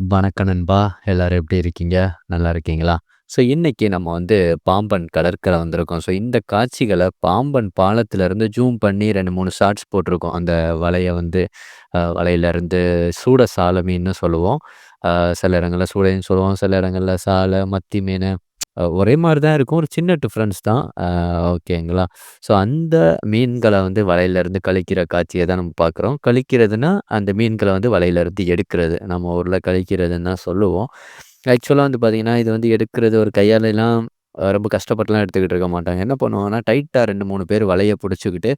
வணக்கம் நண்பா. எல்லாரும் எப்படி இருக்கீங்க? நல்லா இருக்கீங்களா? ஸோ இன்றைக்கி நம்ம வந்து பாம்பன் கடற்கரை வந்திருக்கோம். ஸோ இந்த காட்சிகளை பாம்பன் பாலத்திலேருந்து ஜூம் பண்ணி ரெண்டு மூணு ஷார்ட்ஸ் போட்டிருக்கோம். அந்த வலையை வந்து வலையிலேருந்து சூட சாலை மீன்னு சொல்லுவோம். சில இடங்களில் சூடைன்னு சொல்லுவோம். சில இடங்களில் சாலை மத்தி மீன் ஒரே மாரி தான் இருக்கும். ஒரு சின்ன டிஃப்ரென்ஸ் தான். அ ஓகேங்களா? ஸோ அந்த மீன்கள வந்து வலையிலருந்து கழிக்கிற காட்சிய தான் நம்ம பார்க்குறோம். கழிக்கிறதுன்னா, அந்த மீன்கள வந்து வலையிலருந்து எடுக்கிறது. நம்ம ஊர்ல கழிக்கிறதுன்னு தான் சொல்லுவோம். ஆக்சுவலா வந்து பார்த்தீங்கன்னா, இது வந்து எடுக்கிறது ஒரு கையாலலாம் அ ரொம்ப கஷ்டப்பட்டுலாம் எடுத்துக்கிட்டு இருக்க மாட்டாங்க. என்ன பண்ணுவாங்கன்னா, டைட்டா 2, 3 பேர் வலைய புடிச்சுக்கிட்டு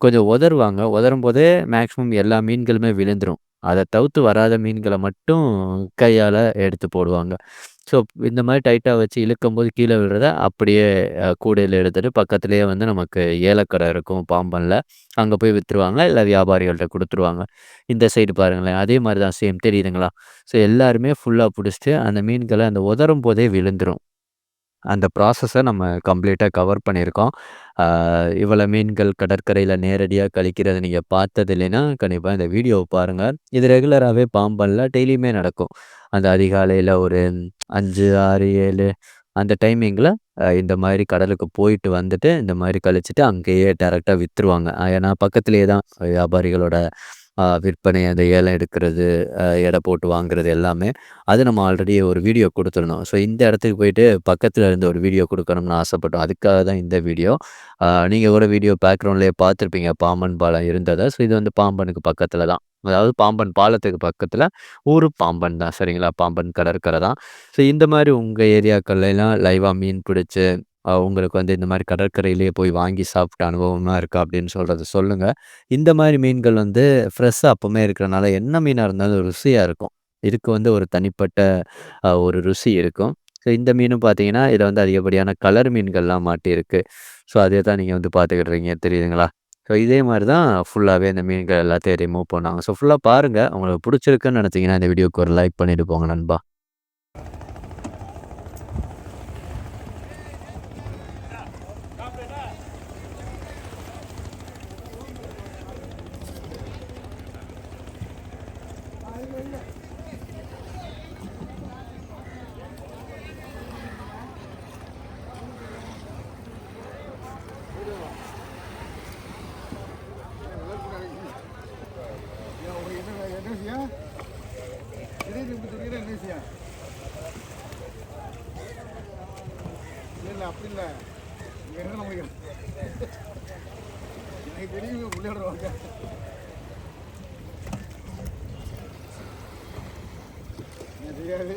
கொஞ்சம் உதறுவாங்க. உதரும்போதே மேக்ஸிமம் எல்லா மீன்களுமே விழுந்துரும். அத தவிர்த்து வராத மீன்கள மட்டும் கையால எடுத்து போடுவாங்க. ஸோ இந்த மாதிரி டைட்டாக வச்சு இழுக்கும்போது கீழே விழுறத அப்படியே கூடையில் எடுத்துகிட்டு பக்கத்துலேயே வந்து நமக்கு ஏலக்கடை இருக்கும் பாம்பனில் அங்கே போய் விற்றுருவாங்க இல்லை வியாபாரிகள்கிட்ட கொடுத்துருவாங்க இந்த சைடு பாருங்களேன். அதே மாதிரி தான் சேம் தெரியுதுங்களா? ஸோ எல்லாருமே ஃபுல்லாக பிடிச்சிட்டு அந்த மீன்களை அந்த உதரும்போதே விழுந்துடும் அந்த ப்ராசஸை நம்ம கம்ப்ளீட்டாக கவர் பண்ணியிருக்கோம். இவ்வளோ மீன்கள் கடற்கரையில் நேரடியாக கழிக்கிறத நீங்கள் பார்த்தது இல்லைன்னா, கண்டிப்பாக இந்த வீடியோவை பாருங்கள் இது ரெகுலராகவே பாம்பனில் டெய்லியுமே நடக்கும். அந்த அதிகாலையில் ஒரு 5, 6, 7 அந்த டைமிங்கில் இந்த மாதிரி கடலுக்கு போயிட்டு வந்துட்டு, இந்த மாதிரி கழிச்சிட்டு அங்கேயே டேரெக்டாக விற்றுருவாங்க ஏன்னா பக்கத்துலேயே தான் வியாபாரிகளோட விற்பனை, அந்த ஏலம் எடுக்கிறது, எடை போட்டு வாங்குறது எல்லாமே. அது நம்ம ஆல்ரெடி ஒரு வீடியோ குடுத்துருந்தோம். ஸோ இந்த இடத்துக்கு போயிட்டு பக்கத்தில் இருந்து ஒரு வீடியோ கொடுக்கணும்னு ஆசைப்பட்டோம். அதுக்காக தான் இந்த வீடியோ. நீங்கள் கூட வீடியோ பேக்ரவுண்ட்லேயே பார்த்துருப்பீங்க பாம்பன் பாலம் இருந்ததை ஸோ இது வந்து பாம்பனுக்கு பக்கத்தில் தான். அதாவது பாம்பன் பாலத்துக்கு பக்கத்தில் ஊரு பாம்பன் தான். சரிங்களா? பாம்பன் கடற்கரை தான். ஸோ இந்த மாதிரி உங்கள் ஏரியாக்கள்லாம் லைவாக மீன் பிடிச்சி உங்களுக்கு வந்து இந்த மாதிரி கடற்கரையிலேயே போய் வாங்கி சாப்பிட்ட அனுபவமாக இருக்கா? அப்படின்னு சொல்கிறத சொல்லுங்கள் இந்த மாதிரி மீன்கள் வந்து ஃப்ரெஷ்ஷாக அப்போவுமே இருக்கிறனால என்ன மீனாக இருந்தாலும் ருசியாக இருக்கும். இதுக்கு வந்து ஒரு தனிப்பட்ட ஒரு ருசி இருக்கும். ஸோ இந்த மீனும் பார்த்தீங்கன்னா, இதில் வந்து அதிகப்படியான கலர் மீன்கள்லாம் மாட்டியிருக்கு. ஸோ அதே தான் நீங்கள் வந்து பார்த்துக்கிட்றீங்க தெரியுதுங்களா? ஸோ இதே மாதிரி தான் ஃபுல்லாகவே இந்த மீன்கள் எல்லாத்தையும் ரிமூவ் பண்ணுவாங்க. ஸோ ஃபுல்லாக பாருங்கள் உங்களுக்கு பிடிச்சிருக்குன்னு நினச்சிங்கன்னா இந்த வீடியோக்கு ஒரு லைக் பண்ணிட்டு போங்க நண்பா. இல்ல அப்படி இல்லை. இங்கே இருந்து நமக்கு எனக்கு தெரியும் விளையாடுவாங்க தெரியாது.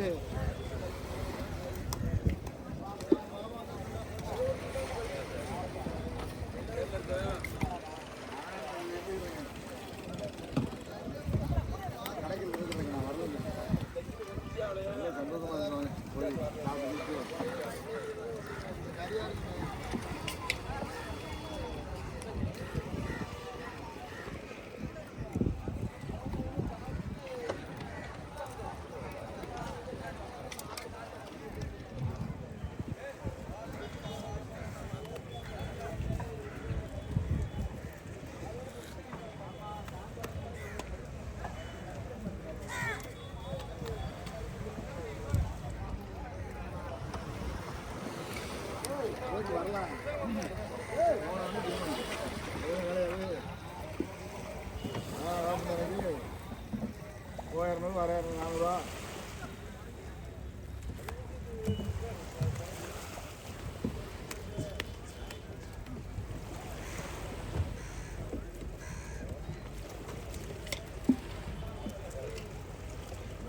மூவாயிரம் வர நானூறுவா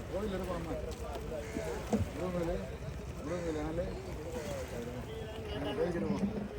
கோயில் இருக்கிறோம்மா முருகல் முருகல் நாள் Thank you.